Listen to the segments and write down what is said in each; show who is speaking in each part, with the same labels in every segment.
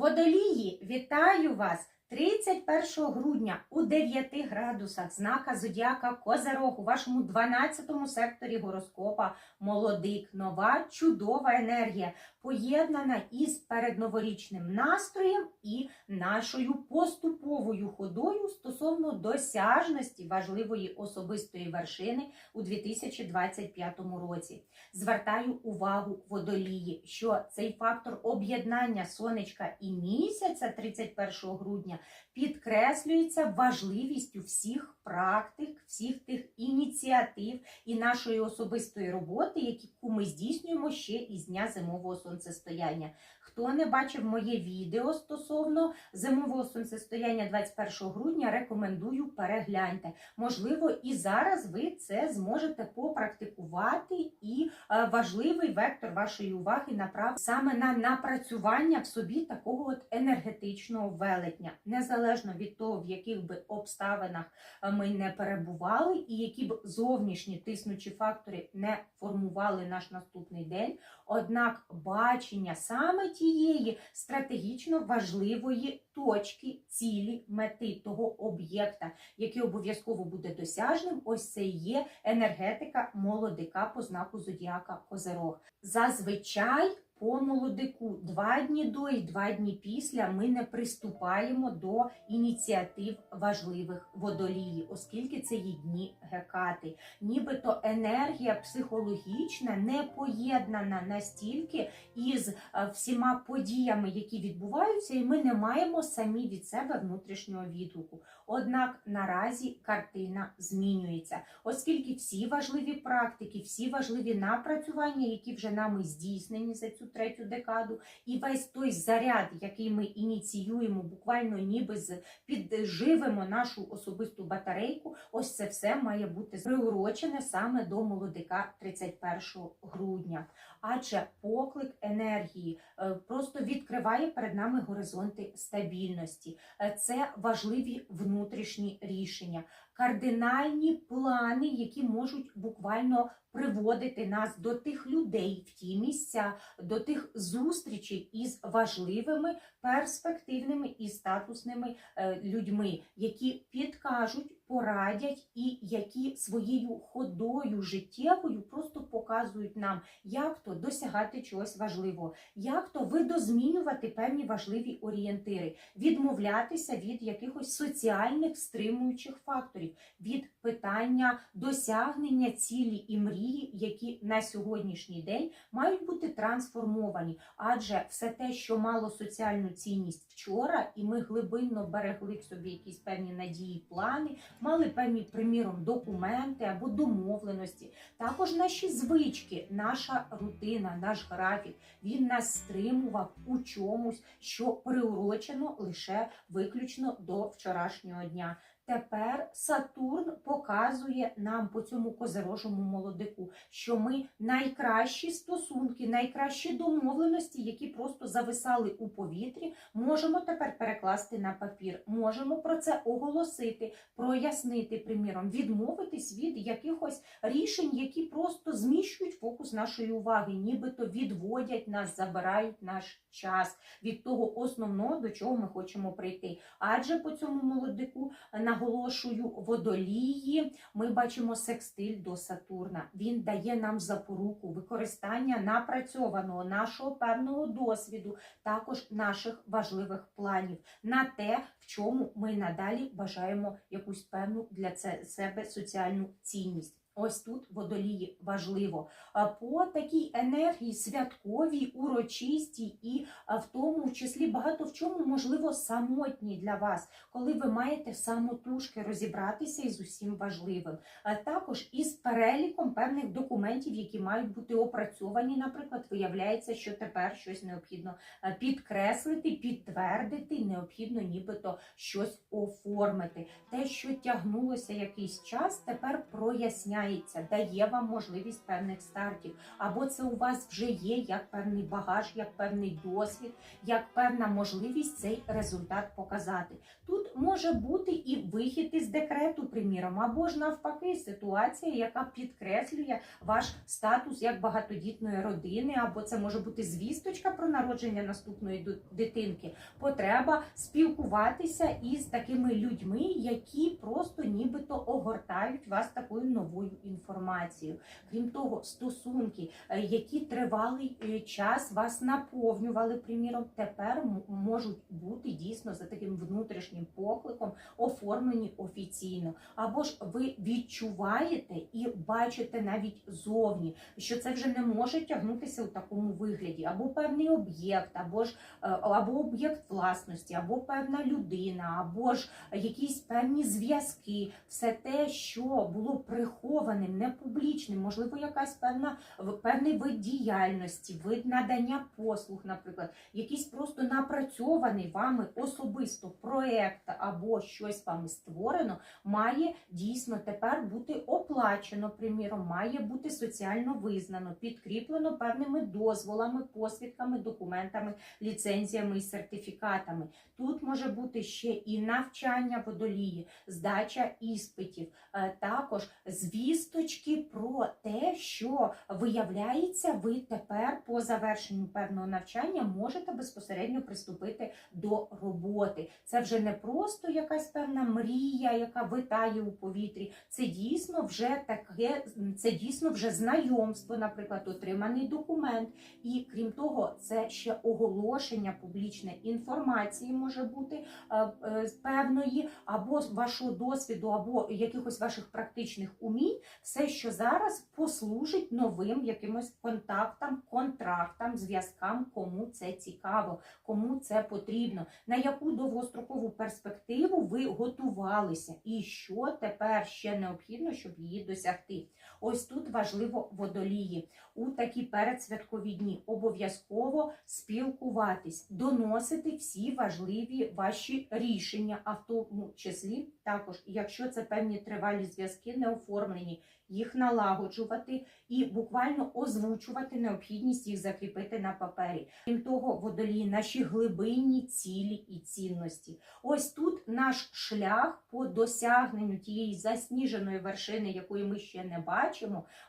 Speaker 1: Водолії, вітаю вас! 31 грудня у 9 градусах знака Зодіака Козерог у вашому 12 секторі гороскопа Молодик. Нова чудова енергія, поєднана із передноворічним настроєм і нашою поступовою ходою стосовно досяжності важливої особистої вершини у 2025 році. Звертаю увагу водолії, що цей фактор об'єднання сонечка і місяця 31 грудня підкреслюється важливістю всіх практик, всіх тих ініціатив і нашої особистої роботи, яку ми здійснюємо ще із дня зимового сонцестояння. Хто не бачив моє відео стосовно зимового сонцестояння 21 грудня, рекомендую перегляньте. Можливо, і зараз ви це зможете попрактикувати, і е, важливий вектор вашої уваги направ саме на напрацювання в собі такого от енергетичного велетня, незалежно від того, в яких би обставинах е, ми не перебували, і які б зовнішні тиснучі фактори не формували наш наступний день. Однак бачення саме тієї стратегічно важливої точки, цілі, мети того об'єкта, який обов'язково буде досяжним, ось це і є енергетика молодика по знаку зодіака Козерог. Зазвичай по молодику два дні до і два дні після ми не приступаємо до ініціатив важливих водолії, оскільки це є дні гекати. Нібито енергія психологічна не поєднана настільки із е, всіма подіями, які відбуваються, і ми не маємо самі від себе внутрішнього відгуку. Однак наразі картина змінюється, оскільки всі важливі практики, всі важливі напрацювання, які вже нами здійснені за цю третю декаду, і весь той заряд, який ми ініціюємо, буквально ніби підживимо нашу особисту батарейку. Ось це все має бути приурочене саме до молодика 31 грудня. Адже поклик енергії е, просто відкриває перед нами горизонти стабільності. Е, Це важливі внутрішні рішення, кардинальні плани, які можуть буквально приводити нас до тих людей в ті місця, до тих зустрічей із важливими, перспективними і статусними е, людьми, які підкажуть, порадять і які своєю ходою життєвою просто показують нам, як то досягати чогось важливого, як то видозмінювати певні важливі орієнтири, відмовлятися від якихось соціальних стримуючих факторів, від питання досягнення цілі і мрії, які на сьогоднішній день мають бути трансформовані. Адже все те, що мало соціальну цінність вчора, і ми глибинно берегли в собі якісь певні надії, плани, мали певні, приміром, документи або домовленості. Також наші звички, наша рутина, наш графік, він нас стримував у чомусь, що приурочено лише виключно до вчорашнього дня. Тепер Сатурн показує нам по цьому козерожому молодику, що ми найкращі стосунки, найкращі домовленості, які просто зависали у повітрі, можемо тепер перекласти на папір. Можемо про це оголосити, прояснити, приміром, відмовитись від якихось рішень, які просто зміщують фокус нашої уваги, нібито відводять нас, забирають наш час від того основного, до чого ми хочемо прийти. Адже по цьому молодику наголошую водолії, ми бачимо секстиль до Сатурна. Він дає нам запоруку використання напрацьованого нашого певного досвіду, також наших важливих планів на те, в чому ми надалі бажаємо якусь певну для себе соціальну цінність. Ось тут водолії важливо. По такій енергії святковій, урочистій і в тому числі багато в чому можливо самотній для вас, коли ви маєте самотужки розібратися із усім важливим. Також із переліком певних документів, які мають бути опрацьовані. Наприклад, виявляється, що тепер щось необхідно підкреслити, підтвердити, необхідно нібито щось оформити. Те, що тягнулося якийсь час, тепер проясняється починається, дає вам можливість певних стартів, або це у вас вже є як певний багаж, як певний досвід, як певна можливість цей результат показати. Тут може бути і вихід із декрету, приміром, або ж навпаки, ситуація, яка підкреслює ваш статус як багатодітної родини, або це може бути звісточка про народження наступної дитинки. Потреба спілкуватися із такими людьми, які просто огортають вас такою новою інформацією. Крім того, стосунки, е, які тривалий е, час вас наповнювали, приміром, тепер можуть бути дійсно за таким внутрішнім покликом оформлені офіційно. Або ж ви відчуваєте і бачите навіть зовні, що це вже не може тягнутися у такому вигляді, або певний об'єкт, або ж е, або об'єкт власності, або певна людина, або ж якісь певні зв'язки, все те, що було прихованим, не публічним, можливо, якась певна певний вид діяльності, вид надання послуг, наприклад, якийсь просто напрацьований вами особисто проект або щось вами створено, має дійсно тепер бути оплачено, приміром, має бути соціально визнано, підкріплено певними дозволами, посвідками, документами, ліцензіями і сертифікатами. Тут може бути ще і навчання водолії, здача іспитів, е, також звісточки про те, що виявляється, ви тепер по завершенню певного навчання можете безпосередньо приступити до роботи. Це вже не просто якась певна мрія, яка витає у повітрі. Це дійсно вже таке, це дійсно вже знайомство, наприклад, отриманий документ. І крім того, це ще оголошення публічне інформації може бути е, е, певної, або вашого досвіду, або якихось ваших практичних умінь, все, що зараз послужить новим якимось контактам, контрактам, зв'язкам, кому це цікаво, кому це потрібно, на яку довгострокову перспективу ви готувалися, і що тепер ще необхідно, щоб її досягти. Ось тут важливо водолії у такі передсвяткові дні обов'язково спілкуватись, доносити всі важливі ваші рішення, а в тому числі також, якщо це певні тривалі зв'язки не оформлені, їх налагоджувати і буквально озвучувати необхідність їх закріпити на папері. Крім того, водолії наші глибинні цілі і цінності. Ось тут наш шлях по досягненню тієї засніженої вершини, якої ми ще не бачимо,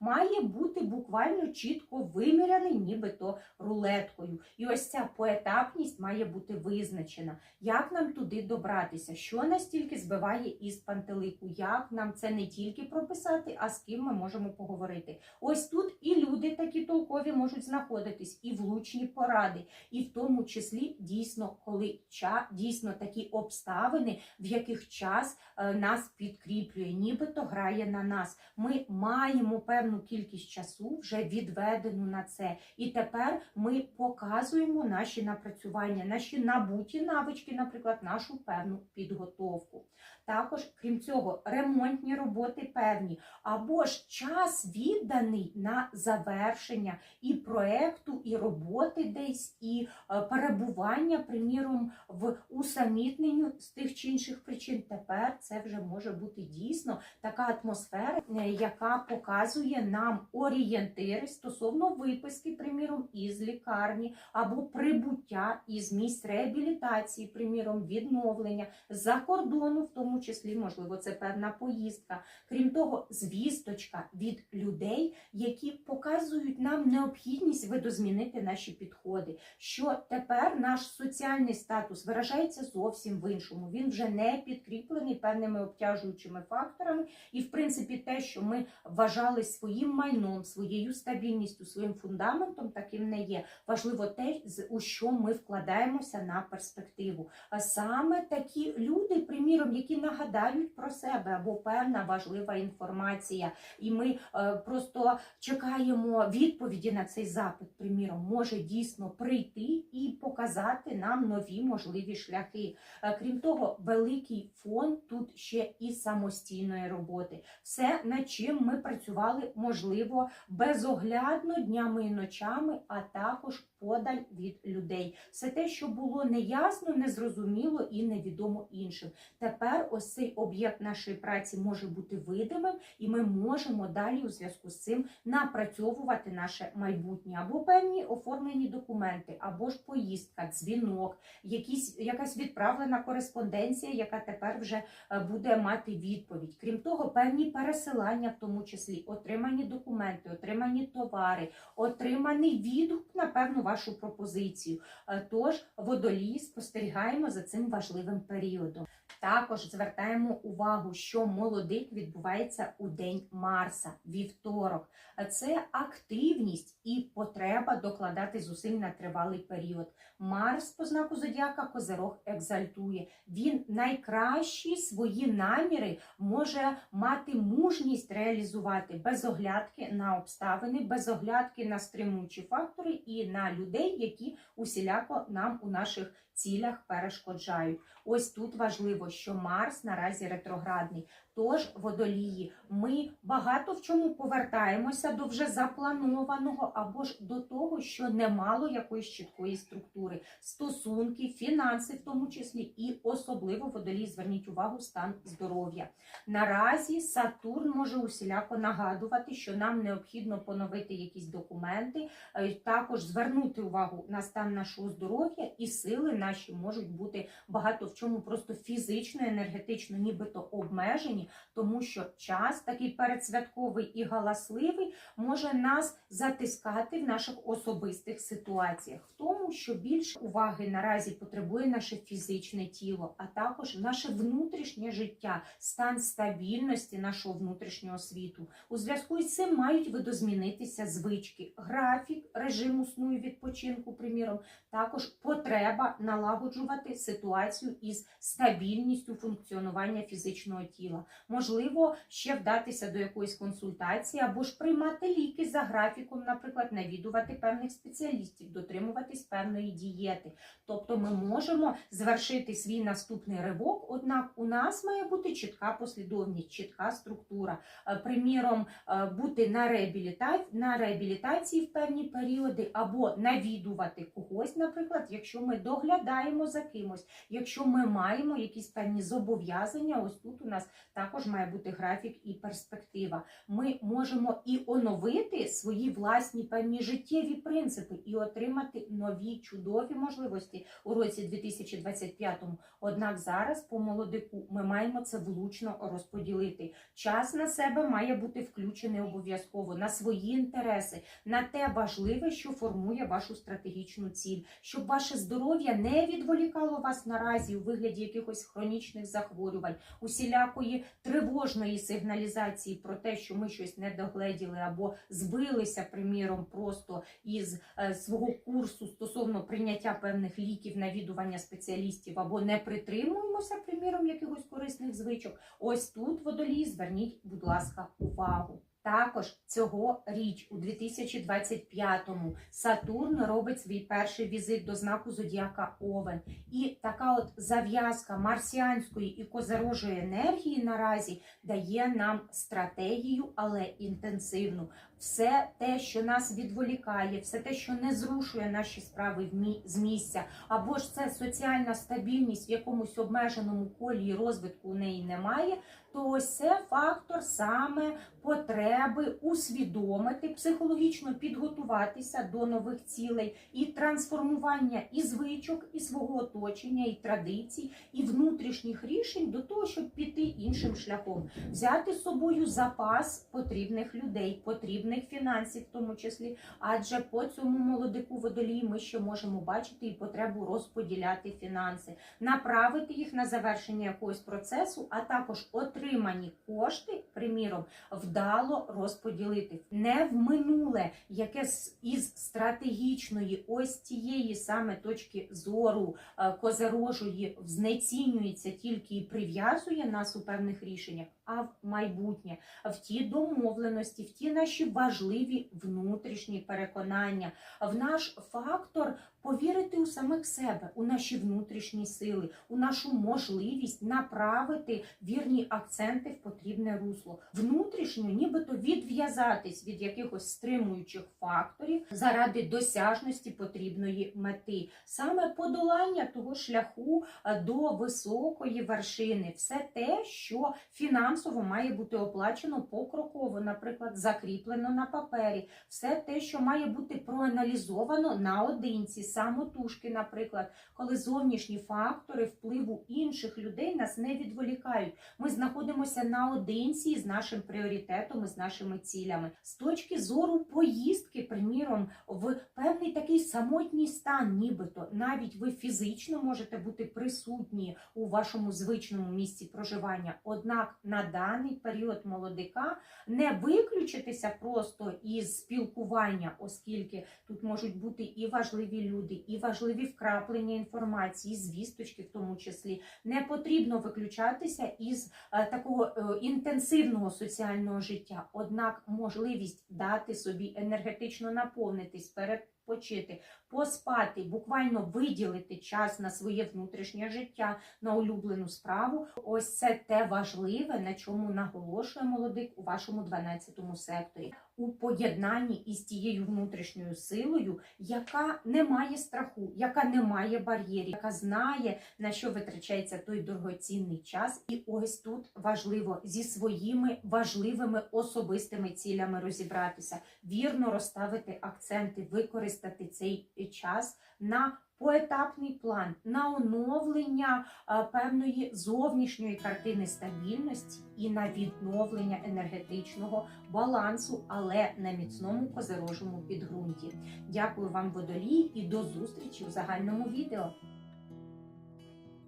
Speaker 1: має бути буквально чітко виміряний, нібито рулеткою. І ось ця поетапність має бути визначена. Як нам туди добратися? Що настільки збиває із пантелику? Як нам це не тільки прописати, а з ким ми можемо поговорити? Ось тут і люди такі толкові можуть знаходитись, і влучні поради, і в тому числі дійсно, коли ча дійсно такі обставини, в яких час е, нас підкріплює, нібито грає на нас. Ми маємо певну кількість часу вже відведену на це, і тепер ми показуємо наші напрацювання, наші набуті навички, наприклад, нашу певну підготовку. Також, крім цього, ремонтні роботи певні, або ж час відданий на завершення і проекту, і роботи десь, і е, перебування, приміром, в усамітненню з тих чи інших причин. Тепер це вже може бути дійсно така атмосфера, е, яка показує нам орієнтири стосовно виписки, приміром, із лікарні, або прибуття із місць реабілітації, приміром, відновлення за кордону, в тому числі, можливо, це певна поїздка. Крім того, звісточка від людей, які показують нам необхідність видозмінити наші підходи, що тепер наш соціальний статус виражається зовсім в іншому. Він вже не підкріплений певними обтяжуючими факторами, і, в принципі, те, що ми вважали своїм майном, своєю стабільністю, своїм фундаментом, таким не є. Важливо те, у що ми вкладаємося на перспективу. А саме такі люди, приміром, які нагадають про себе або певна важлива інформація, і ми е, просто чекаємо відповіді на цей запит. Приміром, може дійсно прийти і показати нам нові можливі шляхи. Е, Крім того, великий фон тут ще і самостійної роботи. Все, над чим ми працювали, можливо, безоглядно днями і ночами, а також подаль від людей. Все те, що було неясно, незрозуміло і невідомо іншим. Тепер ось цей об'єкт нашої праці може бути видимим, і ми можемо далі у зв'язку з цим напрацьовувати наше майбутнє або певні оформлені документи, або ж поїздка, дзвінок, якісь якась відправлена кореспонденція, яка тепер вже е, буде мати відповідь. Крім того, певні пересилання, в тому числі отримані документи, отримані товари, отриманий відгук на певну вашу пропозицію. Е, Тож водолії спостерігаємо за цим важливим періодом. Також звертаємо увагу, що молодик відбувається у день Марса, вівторок. Е, Це активність і потреба докладати зусиль на тривалий період. Марс по знаку зодіака Козирог екзальтує. Він найкращі свої наміри може мати мужність реалізувати без оглядки на обставини, без оглядки на стримуючі фактори і на людей, які усіляко нам у наших цілях перешкоджають. Ось тут важливо, що Марс наразі ретроградний. Тож, водолії, ми багато в чому повертаємося до вже запланованого або ж до того, що не мало якоїсь чіткої структури, стосунки, фінанси, в тому числі, і особливо водолії, зверніть увагу, стан здоров'я. Наразі Сатурн може усіляко нагадувати, що нам необхідно поновити якісь документи, е, також звернути увагу на стан нашого здоров'я і сили наші можуть бути багато в чому просто фізично, енергетично, нібито обмежені, тому що час такий передсвятковий і галасливий може нас затискати в наших особистих ситуаціях, в тому, що більше уваги наразі потребує наше фізичне тіло, а також наше внутрішнє життя, стан стабільності нашого внутрішнього світу. У зв'язку з цим мають видозмінитися звички, графік режиму сну і відпочинку, приміром, також потреба налагоджувати ситуацію із стабільністю функціонування фізичного тіла. Можливо, ще вдатися до якоїсь консультації або ж приймати ліки за графіком, наприклад, навідувати певних спеціалістів, дотримуватись певної дієти. Тобто ми можемо звершити свій наступний ривок, однак у нас має бути чітка послідовність, чітка структура. Е, Приміром, е, бути на реабілітації, на реабілітації в певні періоди, або навідувати когось, наприклад, якщо ми доглядаємо за кимось, якщо ми маємо якісь певні зобов'язання, ось тут у нас також має бути графік і перспектива. Ми можемо і оновити свої власні певні життєві принципи і отримати нові чудові можливості у році 2025. Однак зараз по молодику ми маємо це влучно розподілити. Час на себе має бути включений обов'язково на свої інтереси, на те важливе, що формує вашу стратегічну ціль, щоб ваше здоров'я не відволікало вас наразі у вигляді якихось хронічних захворювань, усілякої тривожної сигналізації про те, що ми щось не догледіли або збилися, приміром, просто із е, свого курсу стосовно прийняття певних ліків, навідування спеціалістів або не притримуємося, приміром, якихось корисних звичок. Ось тут водолій, зверніть, будь ласка, увагу. Також цього річ у 2025-му Сатурн робить свій перший візит до знаку зодіака Овен. І така от зав'язка марсіанської і козерожої енергії наразі дає нам стратегію, але інтенсивну. Все те, що нас відволікає, все те, що не зрушує наші справи з місця, або ж це соціальна стабільність в якомусь обмеженому колі і розвитку у неї немає, то ось це фактор саме потреби усвідомити, психологічно підготуватися до нових цілей і трансформування і звичок, і свого оточення, і традицій, і внутрішніх рішень до того, щоб піти іншим шляхом, взяти з собою запас потрібних людей, потрібних фінансів, в тому числі. Адже по цьому молодику водолії ми ще можемо бачити і потребу розподіляти фінанси, направити їх на завершення якогось процесу, а також отримані кошти, приміром, вдало розподілити не в минуле, яке із стратегічної, ось цієї саме точки зору е, козерожої знецінюється тільки і прив'язує нас у певних рішеннях. А в майбутнє, в ті домовленості, в ті наші важливі внутрішні переконання, в наш фактор повірити у самих себе, у наші внутрішні сили, у нашу можливість направити вірні акценти в потрібне русло, внутрішньо, нібито відв'язатись від якихось стримуючих факторів заради досяжності потрібної мети, саме подолання того шляху е, до високої вершини, все те, що фінансово має бути оплачено покроково, наприклад, закріплено на папері, все те, що має бути проаналізовано наодинці, самотужки, наприклад, коли зовнішні фактори впливу інших людей нас не відволікають. Ми знаходимося наодинці з нашим пріоритетом і з нашими цілями. З точки зору поїздки, приміром, в певний такий самотній стан, нібито навіть ви фізично можете бути присутні у вашому звичному місці проживання. Однак на даний період молодика не виключитися просто із спілкування, оскільки тут можуть бути і важливі люди, і важливі вкраплення інформації, звісточки в тому числі. Не потрібно виключатися із е, такого е, інтенсивного соціального життя. Однак можливість дати собі енергетично наповнитись, перепочити, поспати, буквально виділити час на своє внутрішнє життя, на улюблену справу. Ось це те важливе, на чому наголошує молодик у вашому 12 секторі. У поєднанні із тією внутрішньою силою, яка не має страху, яка не має бар'єрів, яка знає, на що витрачається той дорогоцінний час. І ось тут важливо зі своїми важливими особистими цілями розібратися, вірно розставити акценти, використати цей час на поетапний план, на оновлення е, певної зовнішньої картини стабільності і на відновлення енергетичного балансу, але на міцному козирожому підґрунті. Дякую вам, водолії, і до зустрічі в загальному відео.